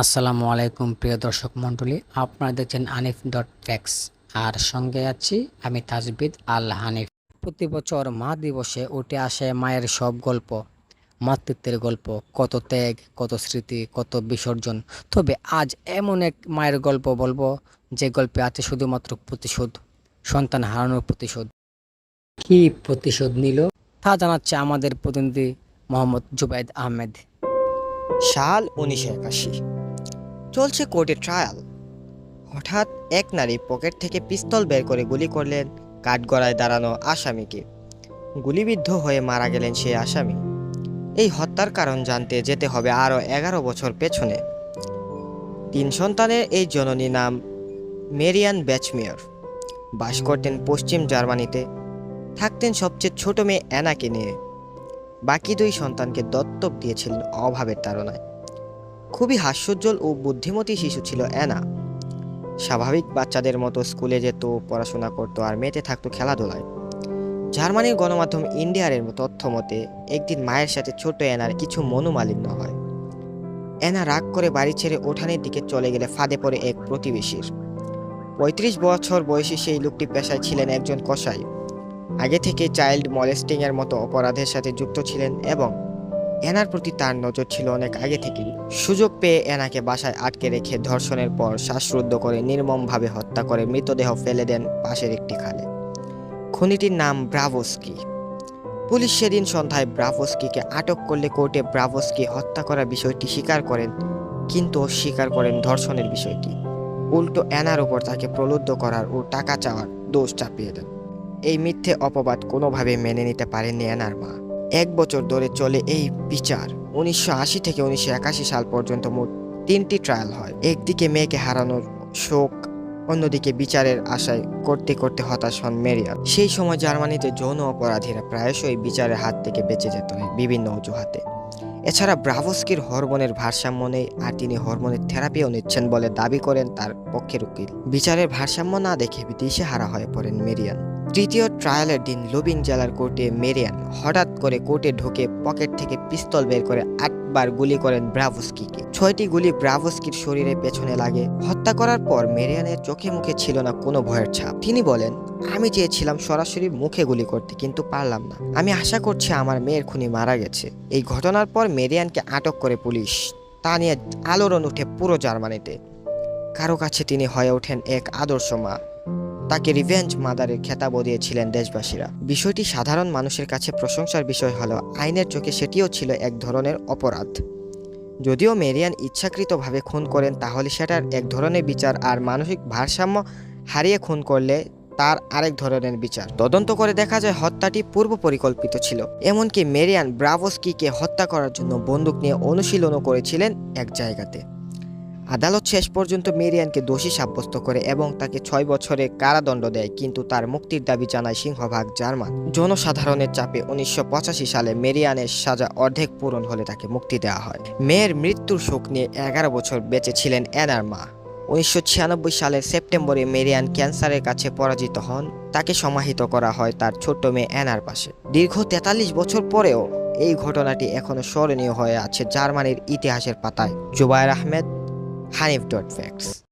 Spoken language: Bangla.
আসসালামু আলাইকুম, প্রিয় দর্শক মণ্ডলী। আপনারা দেখছেন আনিফ ডট ফ্যাক্স। আর সঙ্গে আছি আমি তাজবিদ আল হানিফ। প্রতি বছর মা দিবসে উঠে আসে মায়ের সব গল্প, মাতৃত্বের গল্প। কত ত্যাগ, কত স্মৃতি, কত বিসর্জন। তবে আজ এমন এক মায়ের গল্প বলব, যে গল্পে আছে শুধুমাত্র প্রতিশোধ, সন্তান হারানোর প্রতিশোধ। কি প্রতিশোধ নিল? তা জানাচ্ছে আমাদের প্রতিনিধি মোহাম্মদ জুবাইদ আহমেদ। সাল উনিশশো একাশি। চলছে কোর্টে ট্রায়াল হঠাৎ এক নারী পকেট থেকে পিস্তল বের করে গুলি করলেন, কাঠগড়ায় দাঁড়ানো আসামিকে। গুলিবিদ্ধ হয়ে মারা গেলেন সেই আসামি। এই হত্যার কারণ জানতে যেতে হবে আরও এগারো বছর পেছনে। তিন সন্তানের এই জননী নাম মেরিয়ান ব্যাচমিয়র। বাস করতেন পশ্চিম জার্মানিতে। থাকতেন সবচেয়ে ছোট মেয়ে অ্যানাকে নিয়ে। বাকি দুই সন্তানকে দত্তক দিয়েছিলেন অভাবের তাড়নায়। খুবই হাস্যোজ্জ্বল ও বুদ্ধিমতী শিশু ছিল অ্যানা। স্বাভাবিক বাচ্চাদের মতো স্কুলে যেত, পড়াশোনা করতো আর মেতে থাকতো খেলাধুলায়। জার্মানির গণমাধ্যম ইন্ডিয়ারের তথ্য মতে একদিন মায়ের সাথে ছোট অ্যানার কিছু মনোমালিন্য হয়। অ্যানা রাগ করে বাড়ি ছেড়ে ওঠানের দিকে চলে গেলে ফাঁদে পড়ে এক প্রতিবেশীর। পঁয়ত্রিশ বছর বয়সী সেই লোকটি পেশায় ছিলেন একজন কসাই। আগে থেকে চাইল্ড মলেস্টিং এর মতো অপরাধের সাথে যুক্ত ছিলেন এবং এনার প্রতি তার নজর ছিল অনেক আগে থেকেই। সুযোগ পেয়ে এনাকে বাসায় আটকে রেখে ধর্ষণের পর শ্বাসরুদ্ধ করে নির্মমভাবে হত্যা করে মৃতদেহ ফেলে দেন পাশের একটি খালে। খুনিটির নাম ব্রাভোস্কি। পুলিশ সেদিন সন্ধ্যায় ব্রাভোস্কিকে আটক করলে কোর্টে ব্রাভোস্কি হত্যা করার বিষয়টি স্বীকার করেন, কিন্তু স্বীকার করেন ধর্ষণের বিষয়টি। উল্টো এনার উপর তাকে প্রলুব্ধ করার ও টাকা চাওয়ার দোষ চাপিয়ে দেন। এই মিথ্যে অপবাদ কোনোভাবে মেনে নিতে পারেননি এনার মা। এক বছর ধরে চলে এই বিচার। উনিশশো আশি থেকে উনিশশো একাশি সাল পর্যন্ত মোট তিনটি ট্রায়াল হয়। একদিকে মেয়েকে হারানোর শোক, অন্যদিকে বিচারের আশায় করতে করতে হতাশ হন মেরিয়ান। সেই সময় জার্মানিতে যৌন অপরাধীরা প্রায়শই বিচারের হাত থেকে বেঁচে যেত বিভিন্ন অজুহাতে। এছাড়া ব্রাভস্কির হরমোনের ভারসাম্য নেই আর তিনি হরমোনের থেরাপিও নিচ্ছেন বলে দাবি করেন তার পক্ষের উকিল। বিচারের ভারসাম্য না দেখে বিদেশে হারা হয়ে পড়েন মেরিয়ান। তৃতীয় ট্রায়ালের দিন লুবিং জেলার কোর্টে মেরিয়ান হঠাৎ করে কোর্টে ঢুকে পকেট থেকে পিস্তল বের করে আটবার গুলি করেন ব্রাভস্কিকে। ছয়টি গুলি ব্রাভস্কির শরীরে পেছনে লাগে। হত্যা করার পর মেরিয়ানের চোখে মুখে ছিল না কোনো ভয়ের ছাপ। তিনি বলেন, আমি চেয়েছিলাম সরাসরি মুখে গুলি করতে, কিন্তু পারলাম না। আমি আশা করছি আমার মেয়ের খুনি মারা গেছে। এই ঘটনার পর মেরিয়ানকে আটক করে পুলিশ। তা নিয়ে আলোড়ন উঠে পুরো জার্মানিতে। কারও কাছে তিনি হয়ে ওঠেন এক আদর্শ মা। তাকে রিভেঞ্জ মাদারের খেতাবও দিয়েছিলেন দেশবাসীরা। বিষয়টি সাধারণ মানুষের কাছে প্রশংসার বিষয় হলেও আইনের চোখে সেটিও ছিল এক ধরনের অপরাধ। যদিও মেরিয়ান ইচ্ছাকৃতভাবে খুন করেন, তাহলে সেটার এক ধরনের বিচার আর মানসিক ভারসাম্য হারিয়ে খুন করলে তার আরেক ধরনের বিচার। তদন্ত করে দেখা যায় হত্যাটি পূর্ব পরিকল্পিত ছিল। এমনকি মেরিয়ান ব্রাভোস্কিকে হত্যা করার জন্য বন্দুক নিয়ে অনুশীলনও করেছিলেন এক জায়গাতে। আদালত শেষ পর্যন্ত মেরিয়ানকে দোষী সাব্যস্ত করে এবং তাকে ছয় বছরে কারাদণ্ড দেয়, কিন্তু তার মুক্তির দাবি জানায় সিংহভাগ জার্মান। জনসাধারণের চাপে উনিশশো পঁচাশি সালে মেরিয়ানের সাজা অর্ধেক পূরণ হলে তাকে মুক্তি দেওয়া হয়। মেয়ের মৃত্যুর শোক নিয়ে এগারো বছর বেঁচে ছিলেন অ্যানার মা। উনিশশো ছিয়ানব্বই সালের সেপ্টেম্বরে মেরিয়ান ক্যান্সারের কাছে পরাজিত হন। তাকে সমাহিত করা হয় তার ছোট্ট মেয়ে অ্যানার পাশে। দীর্ঘ তেতাল্লিশ বছর পরেও এই ঘটনাটি এখনও স্মরণীয় হয়ে আছে জার্মানির ইতিহাসের পাতায়। Zubayer Ahmed Hanif dot facts